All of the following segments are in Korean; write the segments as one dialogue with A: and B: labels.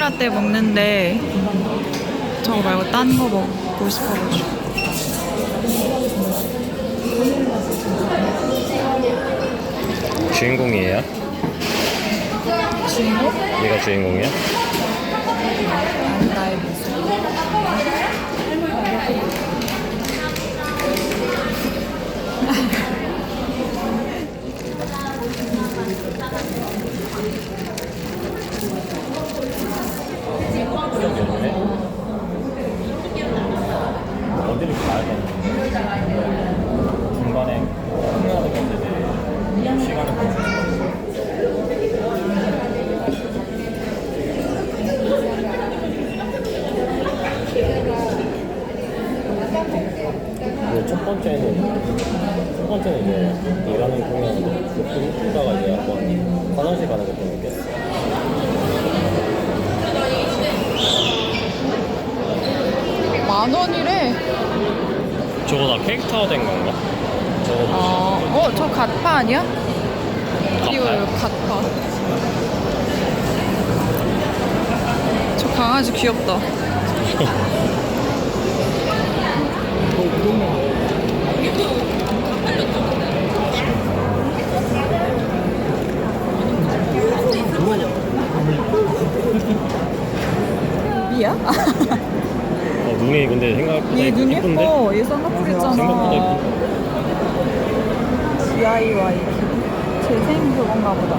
A: 면 맨날 스페니쉬 라떼 먹는데 저거 말고 딴 거 먹고 싶어가지고.
B: 주인공이에요?
A: 주인공?
B: 얘가 주인공이야?
A: 나의 모습.
B: 어디를 가야 되는데 중간에 끝나는 건데 시간을 보내서 그첫 번째는 첫 번째는 이제 일하는 공연인데 그 후다가 이제 한번 화장실 가는 것 때문에 깼어.
A: 만 원이래.
B: 저거 다 케이크 타워 된 건가? 저거
A: 어, 어, 저 갓파 아니야? 그리고
B: 갓파요?
A: 갓파. 저 강아지 귀엽다. 미야?
B: 어, 눈이 근데 생각보다
A: 얘눈
B: 예쁜데?
A: 예뻐. 얘 쌍꺼풀
B: 생각보다
A: 있잖아.
B: 예쁜데?
A: DIY. 재생 그건가 보다.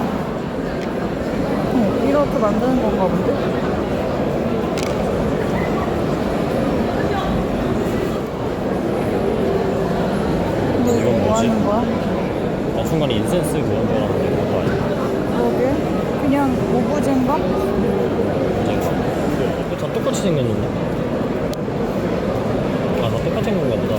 A: 어, 이렇게 만드는 건가 본데? 근데 이거
B: 이건
A: 뭐
B: 뭐지?
A: 하는 거야?
B: 나 순간에 인센스 그런 줄 알았는데 그거 아니야
A: 그러게. 그냥 오브제인가?
B: 이거 다 똑같이 생겼는데? 아, 다 똑같이 생긴 건가 보다.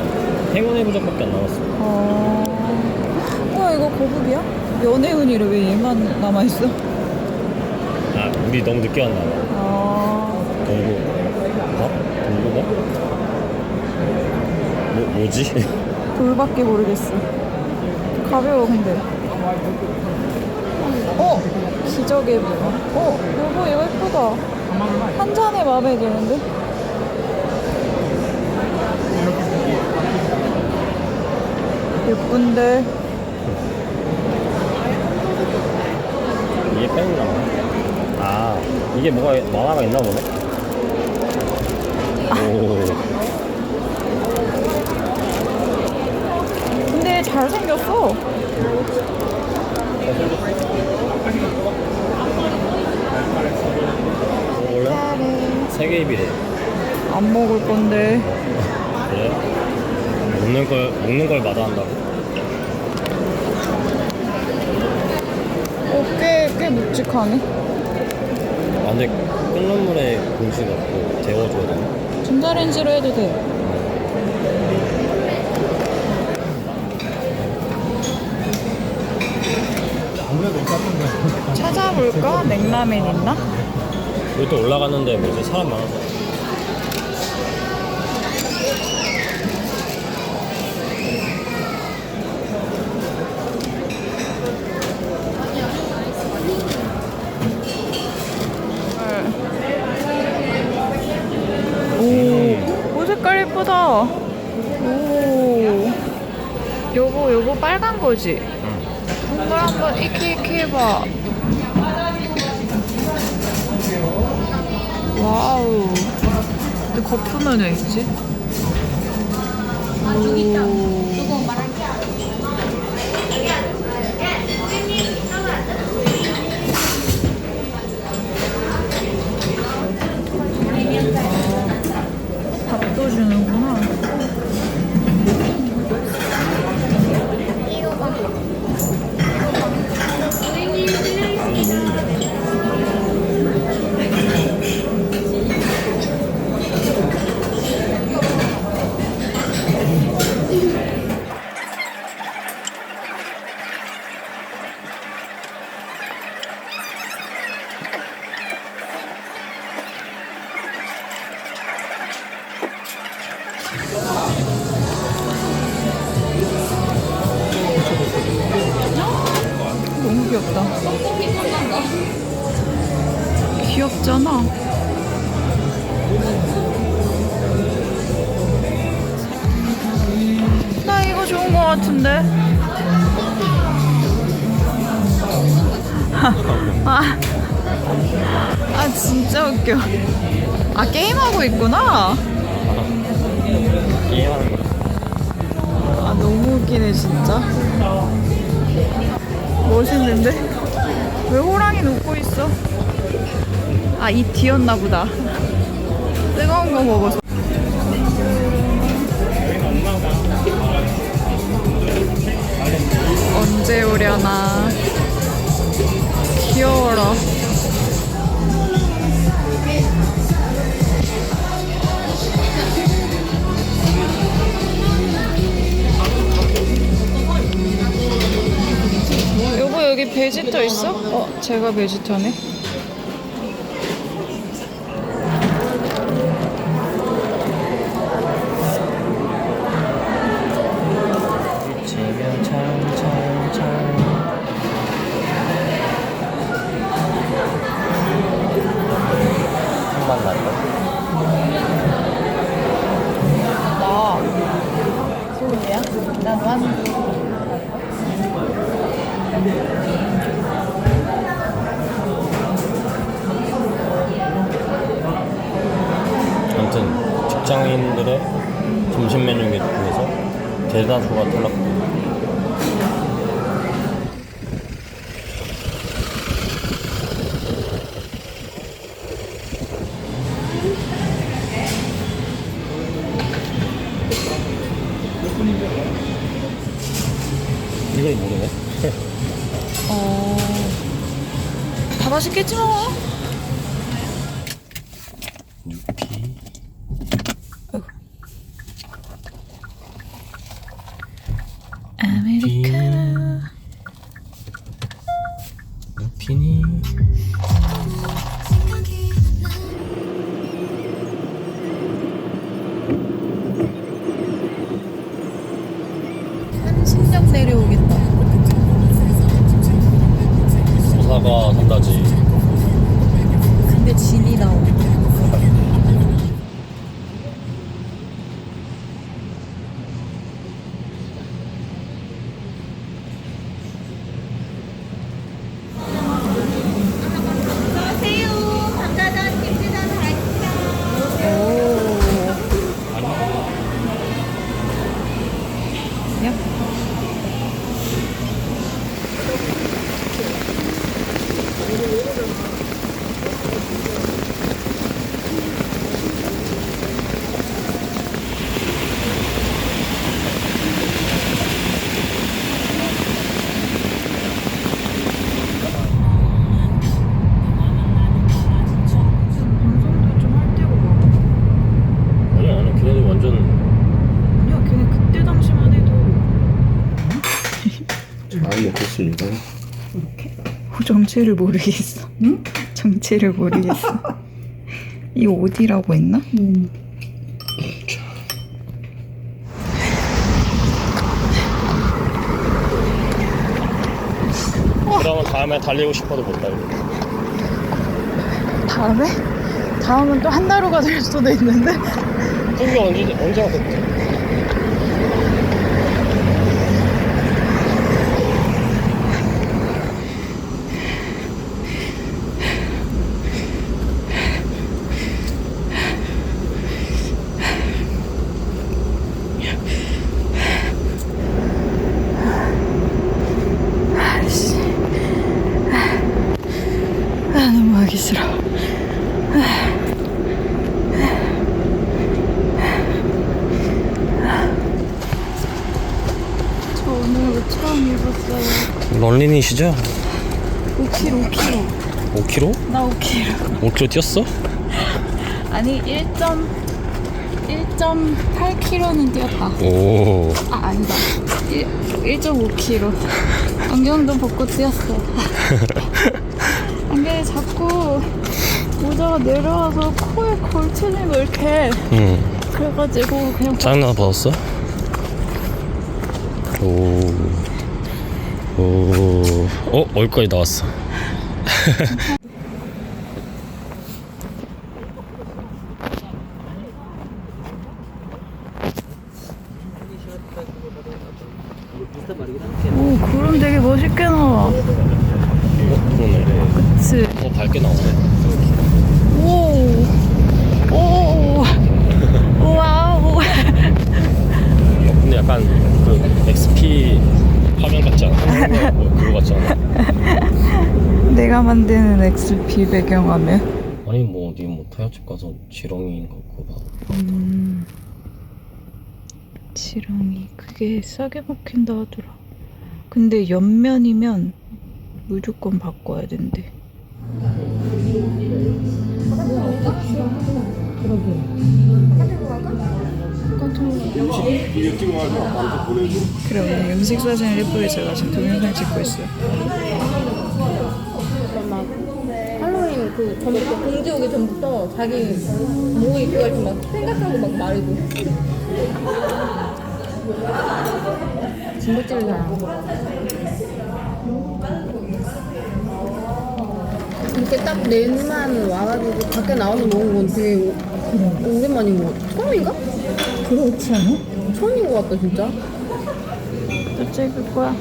B: 행운의 부적밖에 안 남았어.
A: 어. 와, 이거 거북이야? 연애운이래. 왜 얘만 남아있어?
B: 아, 우리 너무 늦게 왔나 봐.
A: 아.
B: 동구. 어? 동구가? 뭐, 뭐지?
A: 돌밖에 모르겠어. 가벼워 근데. 어 기적의 문어. 어 여보 이거 예쁘다. 한 잔에 마음에 드는데. 예쁜데.
B: 이게 뺀가 아, 이게 뭐가, 만화가 있나 보네? 오.
A: 근데 잘 생겼어.
B: 원래? 세계 입이래.
A: 안 먹을 건데.
B: 그래? 먹는 걸, 먹는 걸 마다한다고?
A: 어꽤 꽤 묵직하네.
B: 아, 근데 끓는 물에 공식 없고 데워줘야 되나?
A: 전자레인지로 해도 돼. 찾아볼까? 냉라멘 있나?
B: 여기 또 올라갔는데 뭐지? 사람 많아서.
A: 오, 오 색깔 예쁘다. 오, 요거 요거 빨간 거지? 이걸 한번 이키 이키 해봐. 와우. 근데 거품은 왜 있지? 오. 밥도 주는구나. 너무 귀엽다. 귀엽잖아. 나 이거 좋은 거 같은데. 아. 아, 진짜 웃겨. 아 게임하고 있구나.
B: 게임하는 거.
A: 아 너무 웃기네 진짜. 멋있는데? 왜 호랑이 웃고 있어? 아입 뒤었나 보다. 뜨거운 거 먹어서. 언제 오려나? 귀여워라. 베지터 있어? 어 제가 베지터네.
B: 대다수가 탈락합니다. 이걸 모르네.
A: 어. 다 맛있겠지 뭐. 정체를 모르겠어. 응? 정체를 모르겠어. 이거 어디라고 했나?
B: 그러면 다음에 달리고 싶어도 못 달려.
A: 다음에? 다음은 또 한 달 후가 될 수도 있는데?
B: 그게 언제 언제 하겠지?
A: 아씨. 아, 너무 하기 싫어. 저 오늘 이거 처음
B: 런린이시죠?
A: 5kg, 5kg.
B: 5km?
A: 나 5kg.
B: 5km 뛰었어?
A: 아니 1. 1.8kg는 뛰었다.
B: 오.
A: 아 아니다. 1.5kg. 안경도 벗고 뛰었어. 안경이 자꾸 모자가 내려와서 코에 걸치는 거 이렇게
B: 응.
A: 그래가지고 그냥
B: 짜증나 받았어? 오. 오, 어, 얼까지 나왔어. 오, 구름 되게 멋있게 나와. 어, 그러네. 그치? 어, 밝게 나오네.
A: 오, 오,
B: 우와. 약간 그 XP 화면 같지 않아? 뭐 그거 같지 않아?
A: 내가 만드는 XP 배경화면.
B: 아니 뭐 어디 뭐 타협집 가서 지렁이 갖고 봐.
A: 음. 지렁이 그게 싸게 먹힌다 하더라. 근데 옆면이면 무조건 바꿔야 된대. 그 래 오늘 음식 사진을 예쁘게 제가 지금 동영상 찍고 있어요.
C: 막 할로윈 그 전부터 공지 오기 전부터 자기 뭐 입고 갈지 막 생각하고 막 말해줘. 진짜 찌는 사람. 이렇게 딱 내만 와가지고 밖에 나와서 먹은 건 되게 오- 오랜만인 것 같아. 처음인가?
A: 그렇지 않아?
C: 처음인 것 같다 진짜.
A: 또 찍을 거야.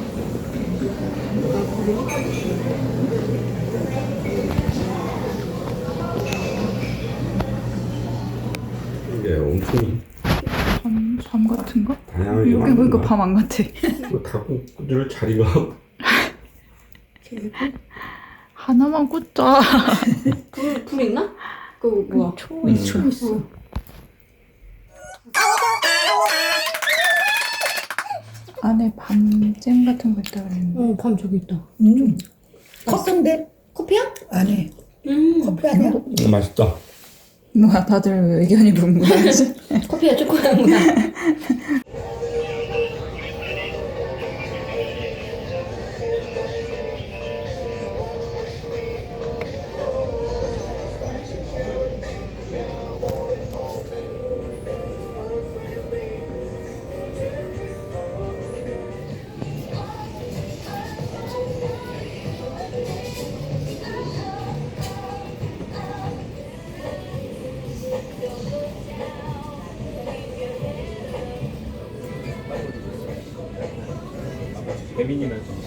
D: 이게 엄청
A: 밤, 밤 같은 거?
D: 다양하게
A: 여기 보니까 밤 안 같아.
D: 꽂을 자리가
A: 하나만 꽂자.
C: 불, 불 있나? 그 뭐야?
A: 초 있어.
C: 있어.
A: 안에 밤잼 같은 거 있다 그랬는데.
C: 어, 밤 저기 있다.
E: 음. 커피인데
C: 커피야?
E: 안에
C: 음.
E: 커피 아니야?
D: 맛있다.
A: 뭐야 다들 의견이 궁금하지?
C: 커피야 초코향구나.
B: 배민이면서